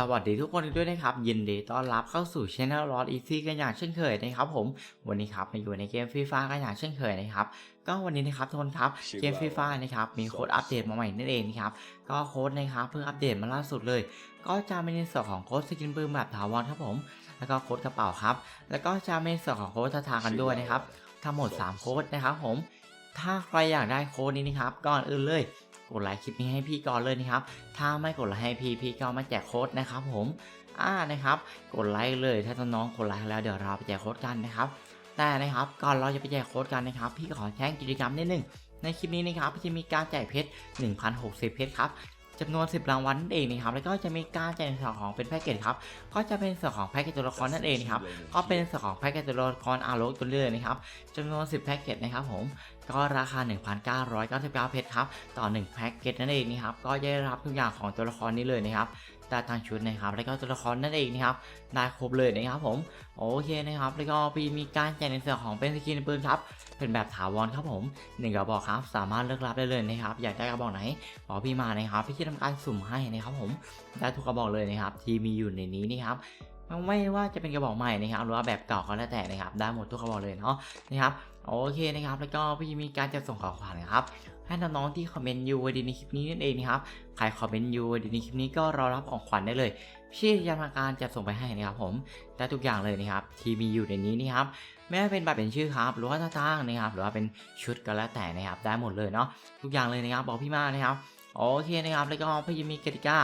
สวัสดีทุกคนด้วยนะครับ ยินดีต้อนรับเข้าสู่ Channel l o d Easy กันอย่างเช่นเคยนะครับผมวันนี้ครับมาอยู่ในเกมฟรีฟากันอย่างเช่นเคยนะครับก็วันนี้นะครับทุกคนครับเกมฟรีฟานะครับมีโค้ดอัปเดตมาใหม่นั่นเองนะครับก็โค้ดนะครับเพิ่งอัปเดตมาล่าสุดเลย ก็จะมีในส่วนของโค้ดสกินปืนแบบถาวรครับผม แล้วก็โค้ดกระเป๋าครับ แล้วก็จะมีในส่วนของโค้ดท่าทางกันด้วยนะครับทั้งหมด 3 โค้ดนะครับผมถ้าใครอยากได้โค้ดนี้นะครับก่อนอื่นเลย กดไลค์คลิปนี้ให้พี่ก่อนเลยนะครับ ถ้าไม่กดไลค์ให้พี่พี่ก็ม่แจกโค้ดนะครับผมอ่านะครับ กดไลค์เลยถ้าน้องกดไลค์แล้วเดี๋ยวเราไปแจกโค้ดกันนะครับแต่นะครับก่อนเราจะไปแจกโค้ดกันนะครับ พี่ขอแจ้งกิจกรรมนิดนึงในคลิปนี้นะครับจะมีการแจกเพชร 1,060 เพชรครับจำนวน 10 รางวัลนั่นเองนะครับ แล้วก็จะมีการแจกในส่วนของเป็นแพ็กเกจครับ ก็จะเป็นส่วนของแพ็กเกจตัวละครนั่นเองนะครับ ก็เป็นส่วนของแพ็กเกจตัวละครอาร์โลตัวเลือกนะครับจำนวน 10 แพ็กเกจนะครับผม ก็ราคา 1,999 เพชรครับ ต่อ 1 แพ็กเกจนั่นเองนะครับ ก็ได้รับทุกอย่างของตัวละครนี้เลยนะครับแต่ทางชุดนะครับ แล้วก็ตัวละครนั่นเองนะครับ ได้ครบเลยนะครับผม โอเคนะครับ แล้วก็พี่มีการแจกในส่วนของเป็นสกินปืนครับ เป็นแบบถาวรครับผมหนึ่งกระบอกครับ สามารถเลือกรับได้เลยนะครับ อยากได้กระบอกไหน บอกพี่มานะครับ พี่จะทำการสุ่มให้นะครับผม ได้ทุกกระบอกเลยนะครับ ที่มีอยู่ในนี้นี่ครับไม่ว่าจะเป็นกระบอกใหม่นะครับ หรือว่าแบบเก่าก็แล้วแต่นะครับ ได้หมดทุกกระบอกเลยเนาะนะครับ โอเคนะครับ แล้วก็พี่มีการจะส่งของขวัญนะครับ ให้น้องๆที่คอมเมนต์ยูไว้ดีในคลิปนี้นั่นเองนะครับ ใครคอมเมนต์ยูไว้ดีในคลิปนี้ก็รอรับของขวัญได้เลย พี่จะทำการจัดส่งไปให้นะครับผม ได้ทุกอย่างเลยนะครับ ที่มีอยู่ในนี้นี่ครับ ไม่ว่าเป็นบัตรเป็นชื่อครับ หรือว่าท่าทางนะครับ หรือว่าเป็นชุดก็แล้วแต่นะครับ ได้หมดเลยเนาะ ทุกอย่างเลยนะครับ บอกพี่มานะครับ โอเคนะครับ แล้วก็พี่จะมีกติกา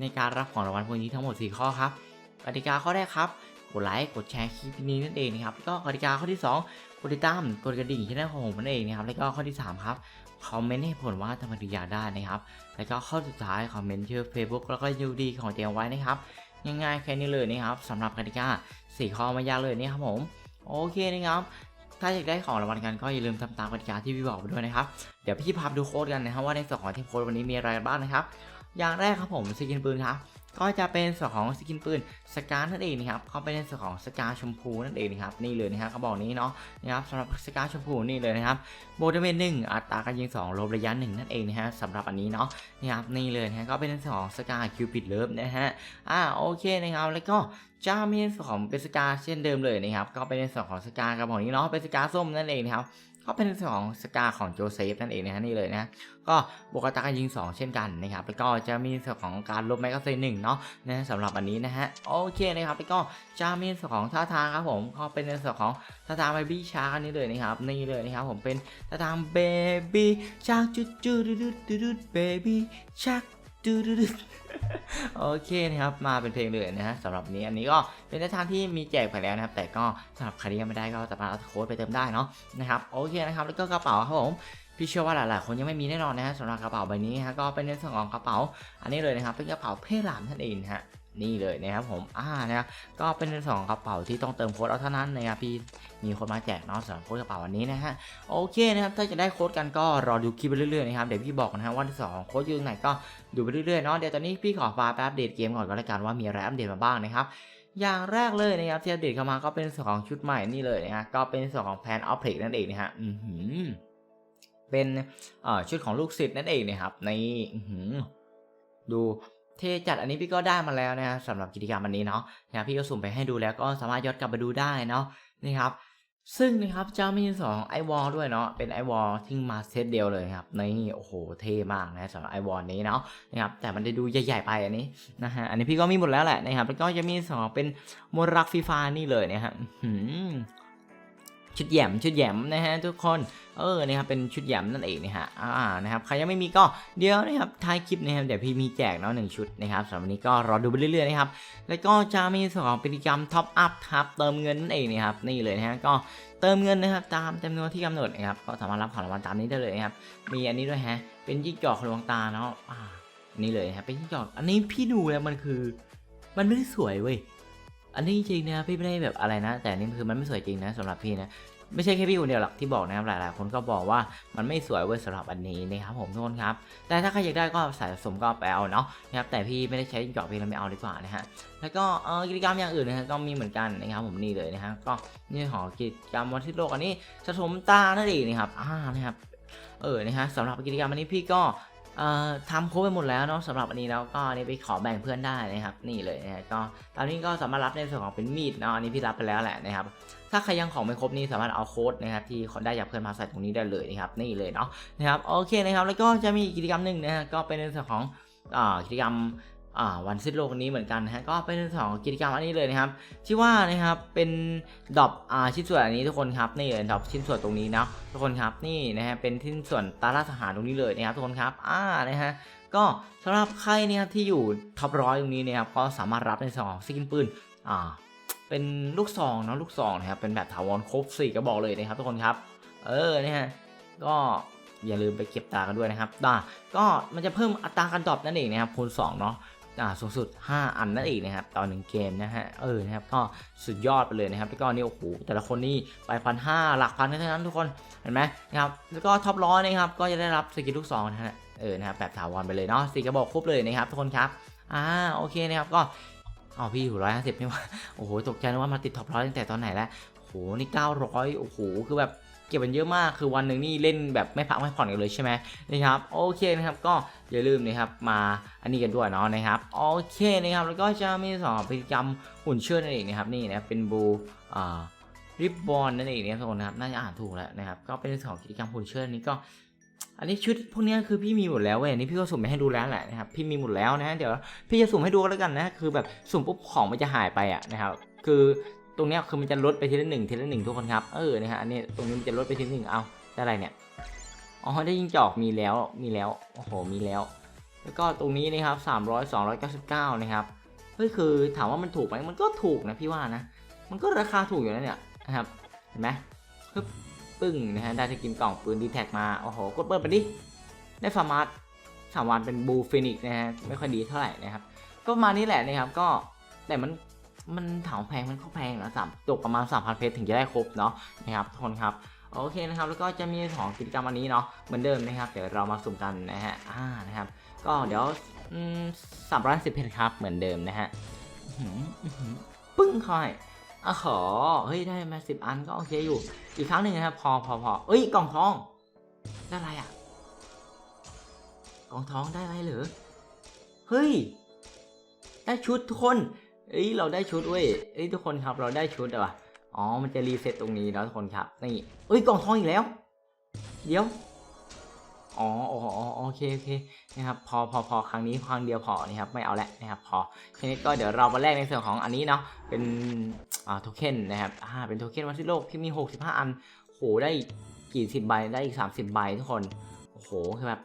ในการรับของรางวัลพวกนี้ทั้งหมด 4 ข้อครับ กติกาข้อแรกครับ กดไลค์ กดแชร์คลิปนี้นั่นเองนะครับ แล้วก็กติกาข้อที่ 2 ดติดตามกดกระดิ่งที่หน้าของผมนั่นเองนะครับแล้วก็ข้อที่ 3 ครับคอมเมนต์ให้ผลว่าทำไมถึงอยากได้นะครับ แล้วก็ข้อสุดท้ายคอมเมนต์ชื่อ Facebook แล้วก็ยูดีของเตียมไว้นะครับง่ายๆแค่นี้เลยนะครับสำหรับกติกา4ข้อไม่ยากเลยนี่ครับผมโอเคนะครับถ้าอยากได้ของรางวัลกันก็อย่าลืมทำตามกติกาที่พี่บอกไปด้วยนะครับ เดี๋ยวพี่พาดูโค้ดกันนะครับว่าในส่วนของทีมโค้ดวันนี้มีอะไรบ้างนะครับ อย่างแรกครับผมสกินปืนครับ ก็จะเป็นส่วนของสกินปืนสกานั่นเองนะครับเขาเป็นในส่วนของสกาชมพูนั่นเองนะครับนี่เลยนะครับเขาบอกนี้เนาะนะครับสำหรับสกาชมพูนี่เลยนะครับโบดเมนหนึ่งอัตราการยิง2ลบระยะหนึ่งนั่นเองนะฮะสำหรับอันนี้เนาะนะครับนี่เลยนะฮะก็เป็นในส่วนของสกาคิวปิดเลิฟนะฮะอ่าโอเคนะครับแล้วก็จะมีในส่วนของเป็นสกาเช่นเดิมเลยนะครับก็เป็นในส่วนของสกากระบอกนี้เนาะเป็นสกาส้มนั่นเองนะครับ ก็เป็นส่วนของสกาของโจเซฟนั่นเองนะฮะนี่เลยนะก็บวกตาการยิง 2 เช่นกันนะครับแล้วก็จะมีส่วนของการลบแมกกาซีนหนึ่งเนาะนะสำหรับอันนี้นะฮะโอเคนะครับแล้วก็จะมีส่วนของท่าทางครับผมก็เป็นในส่วนของท่าทางเบบี้ชาร์กนี่เลยนะครับนี่เลยนะครับผมเป็นท่าทางเบบี้ชาร์กจุดจุดจุดจุดจุดเบบี้ชาร์ก ดูดูดูโอเคนะครับมาเป็นเพลงเลยนะฮะสำหรับนี้อันนี้ก็เป็นทาทางที่มีแจกไปแล้วนะครับ แต่ก็สำหรับใครที่ยังไม่ได้ก็สามารถเอาโค้ดไปเติมได้เนาะนะครับโอเคนะครับแล้วก็กระเป๋าครับผมพี่เชื่อว่าหลาย ๆ คนยังไม่มีแน่นอนนะฮะสำหรับกระเป๋าใบนี้ฮะก็เป็นในส่วนของกระเป๋า อันนี้เลยนะครับเป็นกระเป๋าเพลหลามท่านเองฮะ นี่เลยนะครับผมอ่านะครับก็เป็นสองกระเป๋าที่ต้องเติมโค้ดเอาเท่านั้นนะครับพี่มีคนมาแจกเนาะสำหรับโค้ดกระเป๋าวันนี้นะฮะโอเคนะครับถ้าจะได้โค้ดกันก็รอดูคลิปไปเรื่อยๆนะครับเดี๋ยวพี่บอกนะฮะว่าที่สองโค้ดอยู่ไหนก็ดูไปเรื่อยๆเนาะเดี๋ยวตอนนี้พี่ขอฟาไปอัปเดตเกมก่อนก็แล้วกันว่ามีอะไรอัปเดตมาบ้างนะครับอย่างแรกเลยนะครับที่อัปเดตเข้ามาก็เป็นส่วนของชุดใหม่นี่เลยนะฮะก็เป็นส่วนของแพนออฟเพล็กนั่นเองนะฮะอือหือเป็นชุดของลูกศิษย์นั่นเองนะครับในดู เทจัดอันนี้พี่ก็ได้มาแล้วนะครับสำหรับกิจกรรมอันนี้เนาะนะพี่ก็สุ่มไปให้ดูแล้วก็สามารถย้อนกลับไปดูได้เนาะนี่ครับซึ่งนะครับจะมีสองไอวอลด้วยเนาะเป็นไอวอลที่มาเซตเดียวเลยครับนี่โอ้โหเท่มากนะสำหรับไอวอลนี้เนาะนะครับแต่มันจะดูใหญ่ๆไปอันนี้นะฮะอันนี้พี่ก็มีหมดแล้วแหละนะครับแล้วก็จะมีสองเป็นมรักฟีฟานี่เลยนะครับ ชุดแยมชุดแยมนะฮะทุกคนเออนะครับเป็นชุดแยมนั่นเองนะฮะอ่านะครับใครยังไม่มีก็เดี๋ยวนะครับท้ายคลิปนะครับเดี๋ยวพี่มีแจกเนาะหนึ่งชุดนะครับสำหรับวันนี้ก็รอดูไปเรื่อยๆนะครับแล้วก็จะมีส่วนของกิจกรรมท็อปอัพครับเติมเงินนั่นเองนะครับนี่เลยนะฮะก็เติมเงินนะครับตามจำนวนที่กำหนดนะครับก็สามารถรับของรางวัลตามนี้ได้เลยนะครับมีอันนี้ด้วยฮะเป็นจิ้งจอกลวงตาเนาะอ่านี่เลยนะครับเป็นจิ้งจอกอันนี้พี่ดูแล้วมันคือ มันไม่ได้สวยเว้ย อันนี้จริงๆนะพี่ไม่ได้แบบอะไรนะ แต่นี่คือมันไม่สวยจริงนะสำหรับพี่นะไม่ใช่แค่พี่คนเดียวหรอกที่บอกนะครับหลายๆ คนก็บอกว่ามันไม่สวยเว้ยสำหรับอันนี้นะครับผมทุกคนครับ แต่ถ้าใครอยากได้ก็สายสมก็ไปเอาเนาะนะครับแต่พี่ไม่ได้ใช้จอกพี่เราไม่เอาดีกว่านะฮะแล้วก็เออกิจกรรมอย่างอื่นนะฮะก็มีเหมือนกันนะครับผมนี่เลยนะฮะก็นี่ของกิจกรรมวันที่โลกอันนี้สะสมตานั่นเองนะครับอ่านะครับเออนะฮะสำหรับกิจกรรมอันนี้พี่ก็ ทำครบไปหมดแล้วเนาะสำหรับอันนี้แล้วก็อันนี้ไปขอแบ่งเพื่อนได้นะครับ นี่เลยนะก็ตอนนี้ก็สามารถรับในส่วนของเป็นมีดเนาะอันนี้พี่รับไปแล้วแหละนะครับ ถ้าใครยังของไม่ครบนี่สามารถเอาโค้ดนะครับที่ได้จากเพื่อนมาใส่ตรงนี้ได้เลยนะครับนี่เลยเนาะนะครับโอเคนะครับแล้วก็จะมีกิจกรรมหนึ่งนะฮะก็เป็นในส่วนของอ่ากิจกรรม วันสิ้นโลกนี้เหมือนกันนะฮะก็เป็นสองกิจกรรมอันนี้เลยนะครับที่ว่านะครับเป็นดอบอ่าชิ้นส่วนอันนี้ทุกคนครับนี่เลยดอบชิ้นส่วนตรงนี้นะทุกคนครับนี่นะฮะเป็นชิ้นส่วนตาล่าทหารตรงนี้เลยนะครับทุกคนครับอ่านะฮะก็สำหรับใครเนี่ยครับที่อยู่ท็อปร้อยตรงนี้เนะครับก็สามารถรับในส่วนของสกินปืนอ่าเป็นลูกซองเนาะลูกซองนะครับเป็นแบบถาวรครบสี่กระบอกเลยนะครับทุกคนครับ เออเนี่ยฮะก็อย่าลืมไปเก็บตากันด้วยนะครับอ่าก็มันจะเพิ่มอัตราการตอบนั่นเองนะครับคูณ2เนาะ สูงสุด 5 อันนั่นเองนะครับต่อหนึ่งเกมนะฮะเออนะครับก็สุดยอดไปเลยนะครับแล้วก็นี่โอ้โหแต่ละคนนี่ไปพันห้าหลักพันกันทั้งนั้นทุกคนเห็นไหมนะครับแล้วก็ท็อปร้อยนะครับก็จะได้รับสกิลลูกซองนะฮะเออนะครับแบบถาวรไปเลยเนาะสี่กระบอกครบเลยนะครับทุกคนครับอ่าโอเคนะครับก็เอาพี่อยู่ร้อยห้าสิบนี่ว่าโอ้โหตกใจนึกว่ามาติดท็อปร้อยตั้งแต่ตอนไหนแล้ว นี่เก้าร้อยโอ้โหคือแบบเก็บมันเยอะมากคือวันหนึ่งนี่เล่นแบบไม่พักไม่ผ่อนกันเลยใช่ไหมนะครับโอเคนะครับก็อย่าลืมนะครับมาอันนี้กันด้วยเนาะนะครับโอเคนะครับแล้วก็จะมีสองพฤติกรรมหุ่นเชิดนั่นเองนะครับนี่นะเป็นบูอ่าริบบอลนั่นเองนะครับทุกคนนะครับน่าจะอ่านถูกแล้วนะครับก็เป็นสองกิจกรรมหุ่นเชิดนี้ก็ อันนี้ชุดพวกนี้คือพี่มีหมดแล้วเว้ยนี่พี่ก็สุ่มไปให้ดูแล้วแหละนะครับพี่มีหมดแล้วนะเดี๋ยวพี่จะสุ่มให้ดูแล้วกันนะคือแบบสุ่มปุ๊บของมันจะหายไปอะนะครับคือ ตรงเนี้ยคือมันจะลดไปทีละหนึ่งทีละหนึ่งทุกคนครับ เออนะฮะอันนี้ตรงนี้มันจะลดไปทีละหนึ่งเอาได้อะไรเนี่ย อ๋อได้ยิงจอกมีแล้วมีแล้ว โอ้โหมีแล้ว แล้วก็ตรงนี้นะครับ300 299นะครับเฮ้ยคือถามว่ามันถูกไหมมันก็ถูกนะพี่ว่านะ มันก็ราคาถูกอยู่นะเนี่ยนะครับเห็นไหมปึ๊บปึ้งนะฮะได้สกินกล่องปืนดีแท็กมาโอ้โหกดเปิดไปดิได้ฟาร์มาร์สามวันเป็นบูฟินิกนะฮะไม่ค่อยดีเท่าไหร่นะครับก็มานี้แหละนะครับก็แต่มัน มันถามแพงมันก็แพงนะสามตกประมาณ 3,000 เพชรถึงจะได้ครบเนาะนะครับทุกคนครับโอเคนะครับแล้วก็จะมีของกิจกรรมอันนี้เนาะเหมือนเดิมนะครับเดี๋ยวเรามาสุ่มกันนะฮะอ่านะครับก็เดี๋ยวสามร้อยสิบเพชรครับเหมือนเดิมนะฮะปึ้งค่อยอะขอเฮ้ยได้มาสิบอันก็โอเคอยู่อีกครั้งหนึ่งนะครับพอพอพอเอ้ยกล่องทองได้อะไรอะกล่องทองได้อะไรเหรอเฮ้ยได้ชุดทุกคน เอ้ยเราได้ชุดเว้ยเอ้ยทุกคนครับเราได้ชุดอะวะอ๋อมันจะรีเซ็ตตรงนี้แล้วทุกคนครับนี่เอ้ยกล่องทองอีกแล้ว เดี๋ยวอ๋ออ๋อโอเคโอเคนะครับพอพอพอครั้งนี้ครั้งเดียวพอนะครับไม่เอาละนะครับพอทีนี้ก็เดี๋ยวเรามาแลกในส่วนของอันนี้เนาะเป็นอ่าโทเค็นนะครับอ่าเป็นโทเค็นวันที่โลกที่มี 65 อันโหได้กี่สิบใบได้อีก 30 ใบทุกคนโอ้โหคือแบบ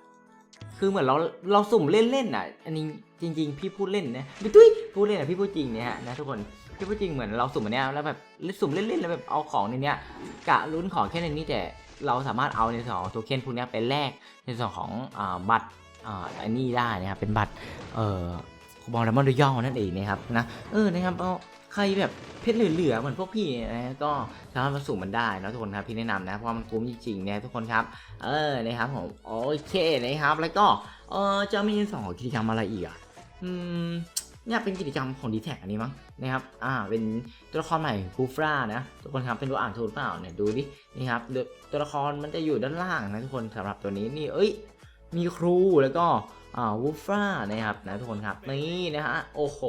คือเหมือนเราเราสุ่มเล่นๆอะ อันนี้จริง ๆ พี่พูดเล่นนะไม่ตุ้ยพูดเล่นอะพี่พูดจริงเนี่ยฮะนะทุกคนพี่พูดจริงเหมือนเราสุ่มอันเนี้ยแล้วแบบสุ่มเล่นๆแล้วแบบเอาของในเนี้ยกะลุ้นของแค่ในนี้แต่เราสามารถเอาในส่วนของโทเค็นพวกเนี้ยไปแลกในส่วนของอาบัตรอ่าอันนี้ได้นะครับเป็นบัตรเอ่อ คูปองดัมเบิลย่อนั่นเองนะครับนะเออนะครับเอาใครแบบเพชรเหลือๆเหมือนพวกพี่นะก็สามารถมาสุ่มมันได้นะทุกคนครับพี่แนะนำนะเพราะมันคุ้มจริงๆนะทุกคนครับ เออนะครับผมโอเคนะครับ แล้วก็เออจะมีสองกิจกรรมอะไรอีกอะอืมเนี่ยเป็นกิจกรรมของดีแท็อันนี้มั้งนะครับอ่าเป็นตัวละครใหม่บูฟรานะทุกคนครับเป็นตัวอ่านถูกเปล่าเนี่ยดูดินี่ครับเดี๋ยวตัวละครมันจะอยู่ด้านล่างนะทุกคนสำหรับตัวนี้นี่เอ้ยมีครูแล้วก็ วูฟรานะครับนะทุกคนครับนี่นะฮะโอ้โห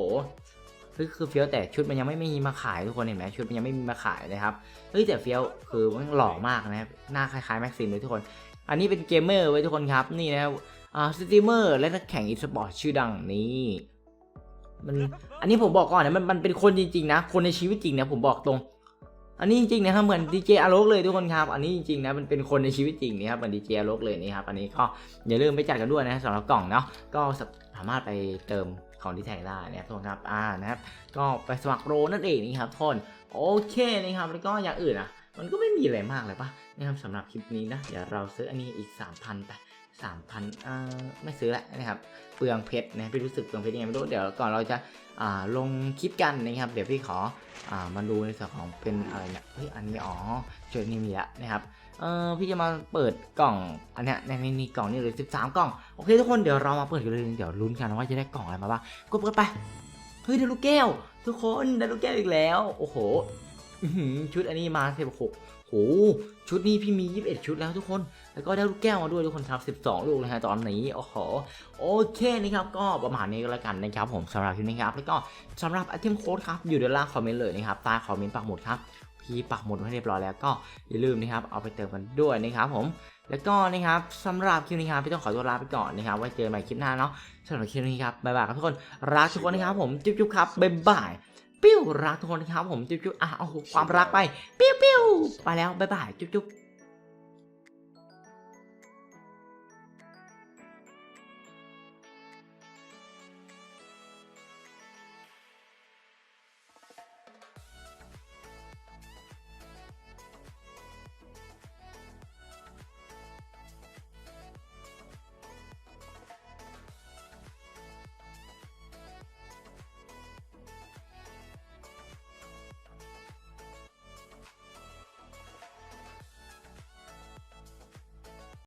คือคือเฟี้ยวแต่ชุดมันยังไม่มีมาขายทุกคนเห็นไหมชุดมันยังไม่มีมาขายนะครับเฮ้ยแต่เฟี้ยวคือมันหล่อมากนะครับหน้าคล้ายๆแม็กซิมเลยทุกคน อันนี้เป็นเกมเมอร์ไว้ทุกคนครับนี่นะครับอ่าสตรีมเมอร์และนักแข่งอีสปอร์ตชื่อดังนี่มันอันนี้ผมบอกก่อนนะมันมันเป็นคนจริงๆนะ คนในชีวิตจริงนะผมบอกตรง อันนี้จริงๆนะครับเหมือนดีเจอาร์โลกเลยทุกคนครับ อันนี้จริงๆนะมันเป็นคนในชีวิตจริงนะครับเหมือนดีเจอาร์โลกเลยนี่ครับอันนี้ก็อย่าลืมไปจัดกันด้วยนะสำหรับกล่องเนาะก็สามารถไปเติมของที่แท็กได้นะครับทุกคนครับอ่านะครับ ก็ไปสมัครโรนั่นเองนี่ครับทุกคนโอเคนะครับแล้วก็อย่างอื่นอะมันก็ไม่มีอะไรมากเลยปะนะครับสำหรับคลิปนี้นะเดี๋ยวเราซื้ออันนี้อีก 3,000ไป 3,000อ่าไม่ซื้อละนะครับ เปลืองเพชรนะพี่รู้สึกเปลืองเพชรยังไงไม่รู้ เดี๋ยวก่อนเราจะอ่าลงคลิปกันนะครับ เดี๋ยวพี่ขออ่ามาดูในส่วนของเป็นอะไรเนี่ย เฮ้ย อันนี้อ๋อเจอนี่มีแล้วนะครับเออพี่จะมาเปิดกล่องอันเนี้ยในนนี่กล่องนี่เลย13 กล่อง โอเคทุกคนเดี๋ยวเรามาเปิดกันเลยเดี๋ยวลุ้นกันว่าจะได้กล่องอะไรมาบ้างกดเปิดไปเฮ้ยได้ลูกแก้ว ทุกคนได้ลูกแก้วอีกแล้ว โอ้โหชุดอันนี้มา16 โหชุดนี้พี่มี 21 ชุดแล้วทุกคน แล้วก็ได้ลูกแก้วมาด้วยทุกคนครับ 12 ลูกเลยฮะตอนนี้ โอ้โห โอเคนะครับ ก็ประมาณนี้ก็แล้วกันนะครับผมสำหรับคลิปนี้ครับ แล้วก็สำหรับไอเทมโค้ดครับ อยู่ด้านล่างคอมเมนต์เลยนะครับ ใต้คอมเมนต์ปักหมุดครับ พี่ปักหมุดไว้เรียบร้อยแล้วก็อย่าลืมนะครับ เอาไปเติมกันด้วยนะครับผม แล้วก็นะครับสำหรับคลิปนี้ครับพี่ต้องขอตัวลาไปก่อนนะครับ ไว้เจอกันใหม่คลิปหน้าเนาะสำหรับคลิปนี้ครับ บ๊ายบายครับทุกคน รักทุกคนนะครับผม จุ๊บๆครับ บ๊ายบาย ปิ้วรักทุกคนนะครับผมจุ๊บๆอะเอาความรักไปปิ้วปิ้วไปแล้วบ๊ายบายจุ๊บๆ